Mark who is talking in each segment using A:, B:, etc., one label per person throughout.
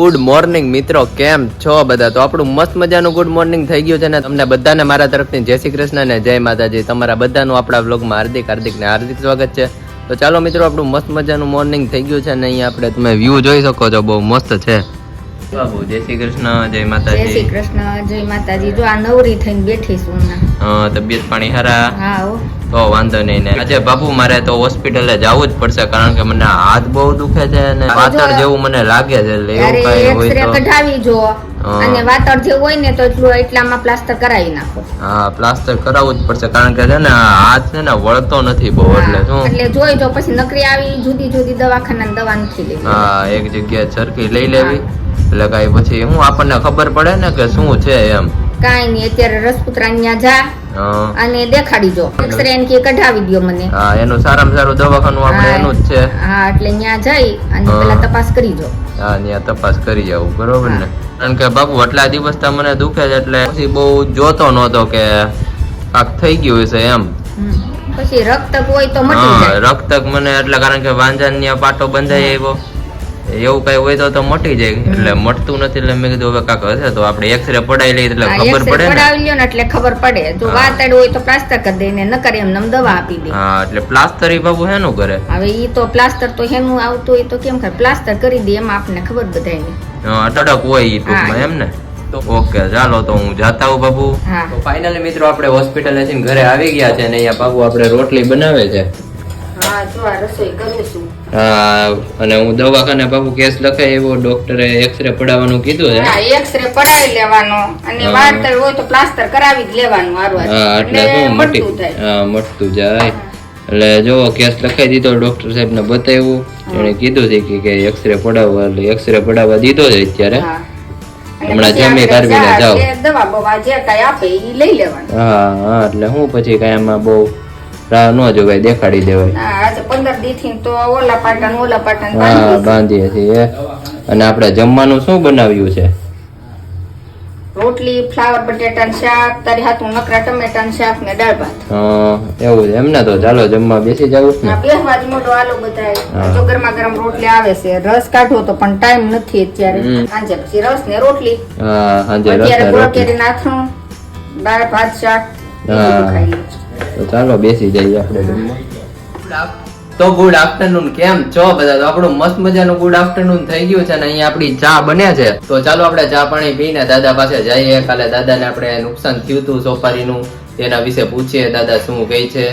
A: Good morning મિત્રો, કેમ છો બધા? તો આપણું મસ્ત મજાનું ગુડ મોર્નિંગ થઈ ગયું છે ને તમને બધાને મારા તરફથી જય શ્રી કૃષ્ણ ને જય માતાજી. તમારા બધાનું આપણા વ્લોગમાં હાર્દિક હાર્દિક ને હાર્દિક સ્વાગત છે. તો ચાલો મિત્રો, આપણું મસ્ત મજાનું મોર્નિંગ થઈ ગયું છે ને અહીંયા આપણે તમે વ્યૂ જોઈ શકો છો, બહુ મસ્ત છે. બાબુ. જય શ્રી કૃષ્ણ જય
B: જય શ્રી કૃષ્ણ જય માતાજી. જો આ નવરી થઈને બેઠી છું હમણાં.
A: તબિયત પાણી હરા?
B: હા
A: તો વાંધો નહીં ને. આજે બાપુ મારે તો હોસ્પિટલે જવું જ પડશે કારણ કે મને હાથ બહુ દુખે છે અને વાતળ જેવું મને લાગે છે એટલે એવું કઈ હોય તો.
B: કઢાવી જો. અને વાતળ જેવું હોય ને તો એટલું એટલામાં પ્લાસ્ટર કરાવી નાખો.
A: હા પ્લાસ્ટર કરાવવું જ પડશે કારણ કે છે ને હાથ છે ને વળતો નથી બહુ એટલે શું?
B: એટલે જોઈ જો પછી નકરી આવી જુદી જુદી દવાખાના દવા નથી લેવી.
A: હા એક જગ્યાએ સરખી લઈ લેવી. એટલે કઈ પછી હું આપણને ખબર પડે ને કે શું છે એમ.
B: કાંઈ નહીં અત્યારે રસપુત્રા ત્યાં જા અને દેખાડી જો એક્સરે કે કઢાવી દ્યો મને.
A: હા એનું સારામાં સારું દવાખાનું આપણે એનું જ છે.
B: હા એટલે ત્યાં જઈ અને પેલા તપાસ કરી જો
A: હા ત્યાં તપાસ કરી જવું બરોબર ને? કારણ કે બાપુ આટલા દિવસ તો મને દુખે છે એટલે પછી બહુ જોતો નહોતો કે કાક થઈ ગયું હશે એમ.
B: પછી રક્તક હોય તો મટી જાય.
A: રક્તક મને એટલે કારણ કે વાંજાન પાટો બંધાઈ આવ્યો. એવું કઈ હોય તો તો મટી જાય. એટલે મટતું નથી એટલે મેં કીધું હવે કાક હશે તો આપણે એક્સરે પડાવી લઈએ એટલે ખબર પડે ને.
B: પડાવી લ્યો ને એટલે ખબર પડે. જો. વાતડ હોય તો પ્લાસ્ટર કરી દે ને નકર એમ નમ દવા આપી દે.
A: હા એટલે પ્લાસ્ટર ઈ બાબુ હેનું કરે?
B: હવે ઈ તો પ્લાસ્ટર તો હેનું આવતું હોય તો કેમ કરે? પ્લાસ્ટર કરી દે એમાં આપણને ખબર બધાયને.
A: હા, ટડક હોય ઈ ટૂંકમાં એમ ને? ઓકે ચાલો તો હું જાતા હું બાબુ. તો ફાઇનલી મિત્રો આપણે હોસ્પિટલથી ઘરે આવી ગયા છે ને અહીંયા બાબુ આપણે રોટલી બનાવે છે.
B: હા જો આ રસોઈ કરું છું
A: અને હું દવાખાને પાપુ કેસ લખાય એવો ડોક્ટરે એક્સરે પડાવવાનું કીધું છે.
B: હા એક્સરે પડાવી લેવાનો. અને
A: હા.
B: વાળતર હોય તો પ્લાસ્ટર કરાવી જ લેવાનું હારવાર.
A: હા એટલે શું મટી હા મટતું જાય. એટલે જો કેસ લખાઈ દીધો ડોક્ટર સાહેબ ને બતાવ્યું એને કીધું છે કે- એક્સરે પડાવવા એટલે એક્સરે પડાવવા દીધો છે અત્યારે. હમણાં જમી કાઢવીને જાઓ.
B: દવા બવા જે કાંઈ આપે એ લઈ લેવાનું.
A: હા હા એટલે હું પછી કઈ એમાં બહુ રાહ ન જોવાય દેખાડી દેવાય.
B: હા
A: બાંધીએ છીએ. અને આપણે જમવાનું શું બનાવ્યું છે?
B: રોટલી ફ્લાવર બટેટા શાક તારી હાથું નકરા ટમેટા શાક ને દાળ ભાત.
A: હા, એવું છે. એમ ને તો ચાલો જમવા બેસી જવું ને.
B: બેસવા જ મોટો આલો બધાય.
A: તો
B: જો ગરમા ગરમ રોટલી આવે છે. રસ કાઢવો તો પણ ટાઈમ નથી અત્યારે. સાંજે પછી રસ ને રોટલી.
A: હા સાંજે રસ
B: ને
A: રોટલી.
B: કેરી દાળ ભાત શાક
A: હા. તો ચાલો બેસી જઈએ આપણે તો ગુડ આફ્ટરનૂન કેમ છો બધા? તો આપણું મસ્ત મજાનું ગુડ આફ્ટરનૂન થઈ ગયું છે ને અહીંયા આપણી ચા બને છે. તો ચાલો આપણે ચા પાણી પીને દાદા પાસે જઈએ. કાલે દાદાને આપણે નુકસાન થયું હતું સોપારીનું. તેના વિશે પૂછીએ દાદા શું કહે છે.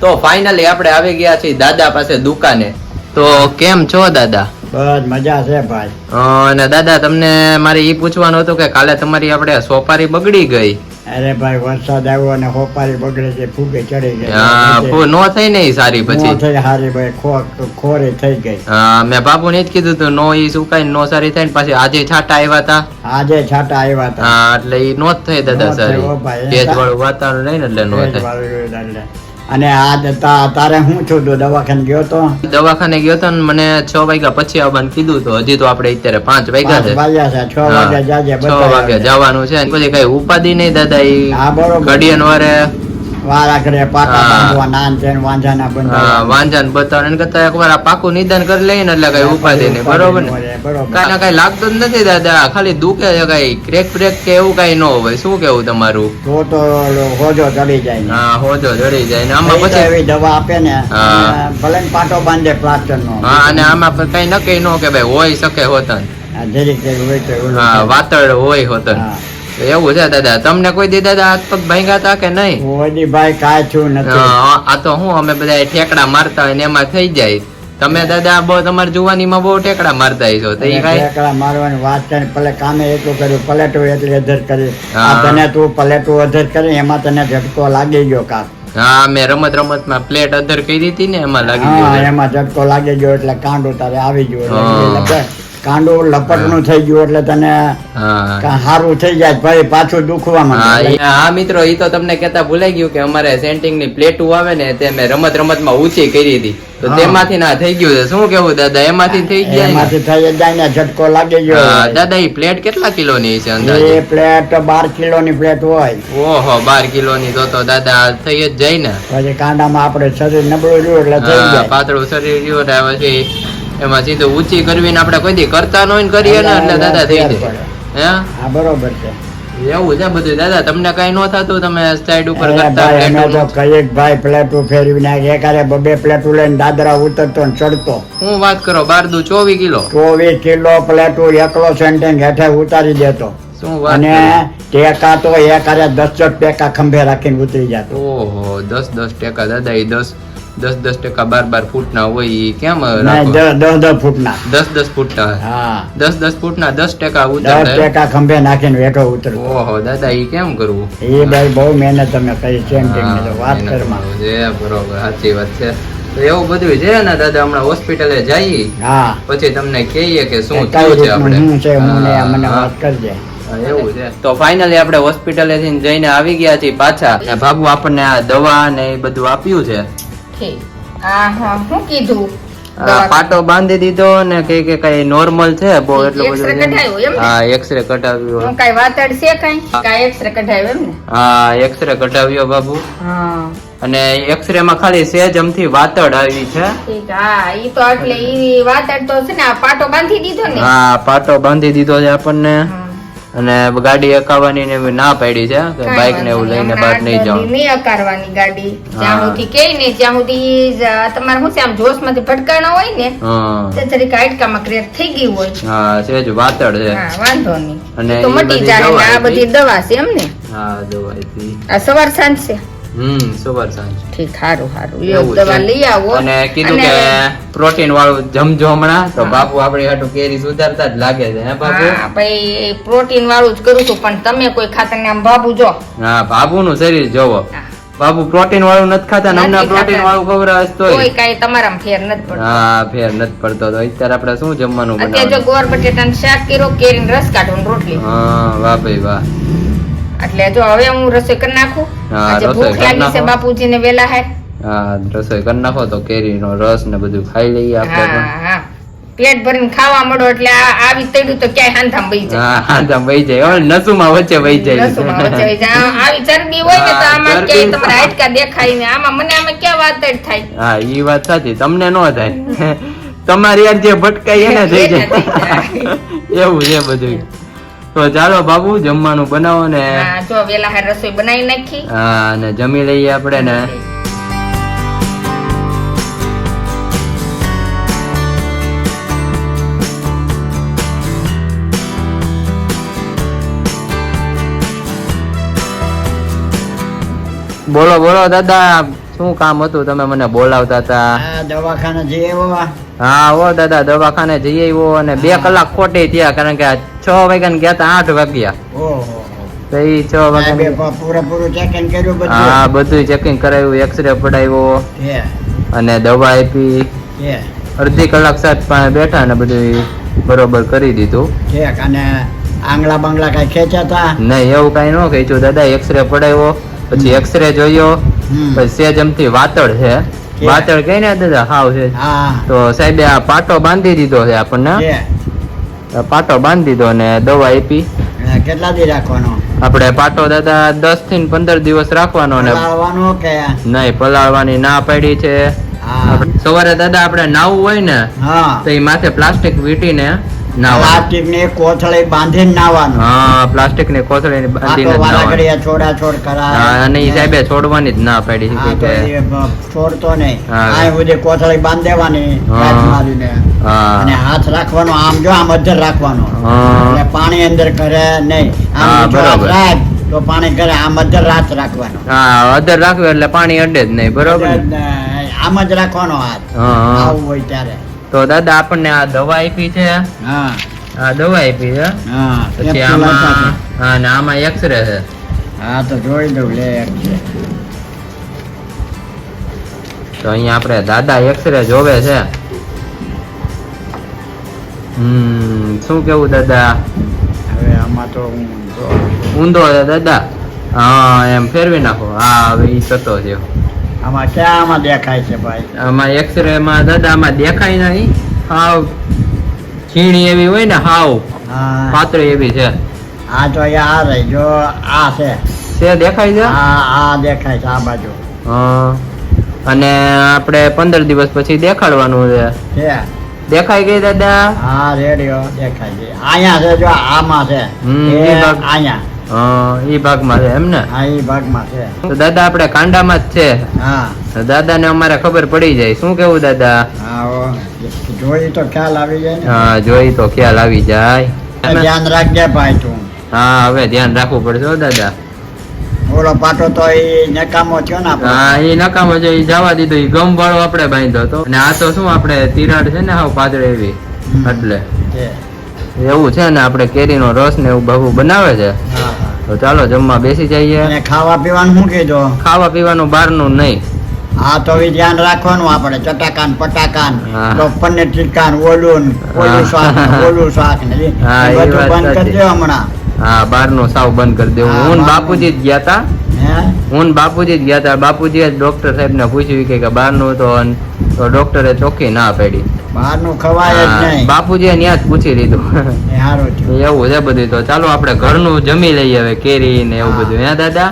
A: તો ફાઇનલી આપણે આવી ગયા છીએ દાદા પાસે દુકાને. તો કેમ છો દાદા?
C: બસ મજા છે ભાઈ.
A: અને દાદા તમને મારે એ પૂછવાનું હતું કે કાલે તમારી આપણે સોપારી બગડી ગઈ.
C: અરે ભાઈ વરસાદ આવ્યો અને હોપારી બગડે છે ફૂગે ચડી ગઈ
A: નો થઈ ને સારી પછી?
C: થઈ સારી ભાઈ ખોરી થઈ ગઈ.
A: હા, મેં બાપુ ને જ કીધું હતું નો ઈ સુકાઈ નો સારી થાય ને પાછી આજે છાટા આવ્યા હતા
C: આજે છાટા આવ્યા હતા
A: એટલે ઈ નો થઈ દાદા સારી. વાતાવરણ નહીં ને એટલે નો થાય.
C: અને આ જતા તારે હું છું તું દવાખાને ગયો તો?
A: દવાખાને ગયો તો ને મને છ વાગ્યા પછી આવવાનું કીધું તો હજી તો આપણે અત્યારે પાંચ વાગ્યા છે.
C: છ. વાગ્યા જાજે
A: છ
C: વાગ્યા
A: જવાનું છે. પછી કઈ ઉપાધિ નહીં દાદા
C: હા
A: વારે
C: વાર આખરે પાટા બાંધવા નાન છે ને વાંઝાના
A: હા,
C: બંધાવા.
A: એને કરતા એકવાર આ પાકું નિદાન કરી લઈએ ને એટલે કઈ ઉપાધિ નહીં. બરોબર ને?
C: વળે,
A: કઈ લાગતું જ નથી દાદા. ખાલી દુખે છે કઈ. ક્રેક બ્રેક કે એવું કઈ ન હોય. શું કેવું તમારું?
C: તો તો હોજો ચડી જાય
A: હા હોજો જડી જાય ને. આમાં પછી
C: એવી દવા આપે ને ભલે પાટો બાંધે પ્લાસ્ટર નો.
A: હા અને આમાં કઈ નક્કી ન કે ભાઈ હોય શકે હોતન
C: જરીક જરીક હોય તો એવું
A: હા
C: થાય.
A: વાતળ હોય હોતન એવું છે દાદા તમને કોઈ દી દાદા હાથ પગ ભાંગ્યા હતા કે નહીં?
C: મોદી ભાઈ કાચું નથી.
A: આ તો હું અમે બધા ઠેકડા મારતા હોય ને એમાં થઈ જાય. તમે દાદા બહુ તમારી જુવાનીમાં બહુ ટેકડા મારતા હશો તો કઈ?
C: મારવાની વાત છે ભલે કામે એટલું કર્યું પલેટું એટલી અધર કરી. આ તને તું પલેટું અધર કરી એમાં તને ઝટકો લાગી ગયો કાક
A: હા મેં રમત રમતમાં પ્લેટ અધર કરી હતી ને એમાં લાગી ગયો
C: એમાં ઝટકો લાગી ગયો એટલે કાંડ તારે આવી ગયું. કાંડું લપટનું થઈ ગયું એટલે તને સારું થઈ જાય ભાઈ પાછું દુખવા માંડે?
A: હા મિત્રો એ તો તમને કેતા ભૂલાઈ ગયું કે અમારે સેન્ટિંગની પ્લેટું આવે ને તે મેં રમત રમતમાં ઊંચી કરી હતી. તો તેમાંથી ના થઈ ગયું છે. શું કેવું દાદા? એમાંથી થઈ ગયા?
C: એમાંથી થઈ જાય ને ઝટકો લાગી ગયો
A: દાદા એ પ્લેટ કેટલા કિલો ની છે
C: એ પ્લેટ બાર કિલો ની પ્લેટ હોય.
A: ઓહો બાર કિલો ની તો તો દાદા થઈ જ જાય ને.
C: પછી કાંડામાં આપણે શરીર નબળું રહ્યું એટલે થઈ જાય.
A: પાતળું શરીર રહ્યું એટલે પછી એમાં સીધું ઊંચી કરવીને આપણે કોઈ કરતા ન હોય ને કરીએ ને એટલે દાદા થઈ જાય. હે?
C: હા બરોબર છે.
A: એવું છે બધું. દાદા તમને કઈ ન થતું? તમે સાઈડ ઉપર કરતા
C: એનો તો કઈ ભાઈ પ્લેટું ફેરવી નાખે એકારે બબે પ્લેટું લઈને દાદરા ઉતરતો ને ચડતો.
A: હું વાત કરો બાર દુ ચોવીસ કિલો.
C: ચોવીસ કિલો પ્લેટું એકલો સેન્ટિંગ હેઠે ઉતારી દેતો.
A: શું વાત
C: અને ટેકા તો એકારે દસ દસ ટેકા ખંભે રાખીને ઉતરી જતો.
A: ઓહો દસ દસ ટેકા. દાદા એ દસ દસ દસ ટકા બાર બાર ફૂટના હોય એ કેમ
C: દસ દસ ફૂટના.
A: દસ દસ ફૂટના?
C: હા.
A: દસ દસ ફૂટના દસ ટકા
C: દસ
A: ઉતરતા
C: ખંભે નાખીને વેઠો ઉતર
A: ઓહો દાદા એ કેમ કરવું?
C: એ ભાઈ બહુ મહેનત તમે કરી છે વાત કરમાં.
A: કરવું બરોબર સાચી વાત છે. તો એવું બધું છે ને દાદા હમણાં હોસ્પિટલે જઈએ
C: હા.
A: પછી તમને કહીએ કે શું થયું છે આપણે?
C: શું છે હું મને વાત કરજે.
A: એવું છે. તો ફાઇનલી આપણે હોસ્પિટલે જઈને આવી ગયા છીએ પાછા. બાબુ આપણને આ દવા ને એ બધું આપ્યું છે.
B: આ હા શું કીધું
A: પાટો બાંધી દીધો ને કે કે કઈ નોર્મલ છે બહુ એટલું બધું હા એક્સરે કઢાવ્યો
B: હું કાંઈ વાતડ છે કઈ કઈ એક્સરે કઢાયો એમ ને?
A: હા એક્સરે કઢાવ્યો બાબુ.
B: હા.
A: અને એક્સરે માં ખાલી સેજ અમથી વાતડ આવી છે.
B: ઠીક હા ઈ તો એટલે ઈ વાતડ તો છે ને આ પાટો બાંધી દીધો ને?
A: હા પાટો બાંધી દીધો છે આપણને.
B: હા.
A: અને ગાડી અકાવવાની ને ના પાડી છે કે બાઇક ને એવું લઈને બહાર નહીં
B: આટલી નહીં અકારવાની ગાડી. જ્યાં સુધી કે ને જ્યાં સુધી તમારે શું છે આમ જોશમાંથી ભટકાણા હોય ને
A: હા.
B: તે જરીક હાડકામાં ક્રેક થઈ ગઈ હોય.
A: હા સેજ વાતડ છે.
B: હા વાંધો નહીં.
A: અને
B: તો મટી જાય આ બધી દવા છે એમ ને.
A: હા દવા
B: આ સવાર સાંજ છે.
A: હમ સવાર સાંજ.
B: ઠીક સારું સારું
A: એવું
B: દવા લઈ આવો.
A: અને કીધું કે પ્રોટીન વાળું જમજો હમણાં. તો બાપુ આપણે હાટું કેરી સુધારતા જ લાગે છે હે બાપુ?
B: હા ભાઈ પ્રોટીન વાળું જ કરું છું પણ તમે કોઈ ખાતર ને આમ બાબુ જો.
A: હા બાબુ નું શરીર જોવો. બાબુ પ્રોટીન વાળું નથી ખાતા
B: નમના
A: પ્રોટીન. વાળું ખવડાવે તો
B: કોઈ કાઈ તમારા ફેર નથી પડતો.
A: હા ફેર નથી પડતો. તો અત્યારે આપણે શું જમવાનું
B: અત્યારે જો ગોર બટેટાનું શાક કર્યો કેરીનો રસ કાઢો ને રોટલી.
A: હા વાહ ભાઈ વાહ.
B: એટલે જો હવે હું રસોઈ કરી નાખું. આજે ભૂખ લાગી છે. બાપુજીને વેલા હે.
A: હા રસોઈ કરી નાખો તો કેરીનો રસ ને બધું ખાઈ લઈએ આપણે
B: હા પેટ ભરીને ખાવા મળો એટલે આવી તળ્યું તો ક્યાંય હાંધામ વહી જાય.
A: હા હા વહી જાય. હવે નસુમાં વચ્ચે વહી જાય.
B: રસોમાં વચ્ચે વહી જાય. આવી ચરબી હોય ને તો આમાં કે તમારા હાડકા દેખાય ને આમાં મને આમાં ક્યાં વાત જ થાય?
A: હા ઈ વાત સાચી. તમને નો થાય. તમારી યાર જે ભટકાય એને થઈ જાય. એવું છે બધું તો ચાલો બાબુ જમવાનું બનાવો ને.
B: જો વેલા હાર રસોઈ બનાવી નાખી.
A: હા ને જમી લઈએ આપણે ને. બોલો બોલો દાદા શું કામ હતું? તમે મને બોલાવતા હતા.
C: દવાખાને જઈએ એવો
A: હા ઓ દાદા દવાખાને જઈ આવ્યો અને બે કલાક ખોટી થયા કારણ કે આ છ વાગ્યા ને ગયા તા આઠ વાગ્યા. તો ઈ છ વાગ્યા
C: પૂરેપૂરું ચેકિંગ કર્યું
A: હા
C: બધું
A: ચેકિંગ કરાવ્યું એક્સરે પડાવ્યો અને દવા આપી. અડધી કલાક સાત પાસે બેઠા બધું બરોબર કરી દીધું.
C: અને આંગળા બાંગળા કઈ ખેંચ્યા તા?
A: નહીં એવું કઈ ન ખેંચ્યું. દાદા એક્સરે પડાવ્યો પછી એક્સરે જોયો પછી સેજ અમથી વાતળ છે. વાતળ કઈ ને દાદા હાવ છે. તો સાહેબે આ પાટો બાંધી દીધો છે આપણને. પાટો બાંધી દીધો અને દવા આપી.
C: કેટલા દી રાખવાનો?
A: આપણે પાટો દાદા દસથી પંદર દિવસ રાખવાનો ને નહીં પલાળવાની ના પાડી છે. સવારે દાદા આપણે નાવું હોય ને તો એ માથે પ્લાસ્ટિક વીટીને
C: પ્લાસ્ટિકની કોથળી બાંધીને નાવાનું
A: હા પ્લાસ્ટિકની કોથળી બાંધીને
C: પાટો
A: જ
C: વાળા
A: નાવાનું.
C: છોડા છોડ કરાય
A: અને એ સાહેબે છોડવાની જ ના પાડી
C: હા,
A: છે
C: તો
A: કે.
C: છોડતો નહીં. આ સુધી કોથળી બાંધી દેવાની મારીને. અને હાથ રાખવાનો આમ જો આમ અધર રાખવાનો. એટલે પાણી અંદર કરે નહીં. આમ
A: બરાબર.
C: તો પાણી કરે આમ અધર હાથ રાખવાનો.
A: હા અધર રાખ્યું એટલે પાણી અડે જ નહીં બરોબર
C: આમ જ રાખવાનો હાથ. આવું હોય ત્યારે.
A: તો દાદા આપણને આ દવા આપી છે.
C: હા.
A: આ દવા આપી છે.
C: હા
A: પછી આમાં હા ને આમાં એક્સરે છે.
C: હા તો જોઈ દઉં લે એક્સરે
A: તો અહીંયા આપણે દાદા એક્સરે જોવે છે. હમ શું કેવું દાદા?
C: હવે આમાં તો
A: ઊંધો છે. દાદા? હા એમ ફેરવી નાખો. હા હવે ઈ થતો છે
C: આમાં ક્યાંમાં દેખાય છે ભાઈ?
A: આમાં એક્સરે માં દાદા આમાં દેખાય નહીં. હાવ છીણી એવી હોય ને હાવ પાતળી એવી છે.
C: આ તો આ રહી જો આ છે.
A: છે દેખાય છે?
C: આ આ દેખાય છે આ બાજુ.
A: હા. અને આપણે પંદર દિવસ પછી દેખાડવાનું છે. દેખાય ગઈ દાદા?
C: હા રેડિયો દેખાય છે. અહીંયા છે જો આમાં છે.
A: હમ,
C: એ
A: હા ભાગમાં છે એમ ને?
C: હા એ ભાગમાં છે.
A: તો દાદા આપણે કાંડામાં જ છે?
C: હા.
A: તો દાદાને અમારે ખબર પડી જાય. શું કેવું દાદા?
C: હા જોઈ તો ખ્યાલ આવી જાય
A: હા જોઈ તો ખ્યાલ આવી જાય.
C: ધ્યાન રાખજે ભાઈ તું.
A: હા હવે ધ્યાન રાખવું પડશે દાદા.
C: ઓલો પાટો તો એ નકામો થયો ને
A: હા એ નકામો છે એ જવા દીધો એ ગમ વાળો આપણે બાંધ્યો હતો. અને આ તો શું આપણે તિરાડ છે ને હાવ પાતળી એવી. એટલે. એવું છે ને આપણે કેરીનો રસ ને એવું બહુ બનાવે છે. તો ચાલો જમવા બેસી જઈએ.
C: અને ખાવા પીવાનું શું કીધું
A: ખાવા પીવાનું બહારનું નહીં.
C: હા તો એ ધ્યાન રાખવાનું આપણે. ચટાકાન પટાકાન પનીર ટીકાન ઓલું ઓલું શાક ઓલું શાક ને બધું બંધ કરી દો હમણાં.
A: હા બહારનું સાવ બંધ કરી દેવું.
C: હું
A: બાપુજી જ ગયા તા.
C: હું?
A: બાપુજી જ ગયા તા. બાપુજી ડોક્ટર સાહેબ ને પૂછ્યું કે બહારનું તો તો ડોક્ટરે ચોખ્ખી ના પાડી.
C: બહારનું ખવાય જ નહીં.
A: બાપુજીએ ત્યાં જ પૂછી લીધું.
C: સારું
A: એવું છે બધું. તો ચાલો આપણે ઘરનું જમી લઈએ હવે કેરી ને એવું બધું. હે દાદા?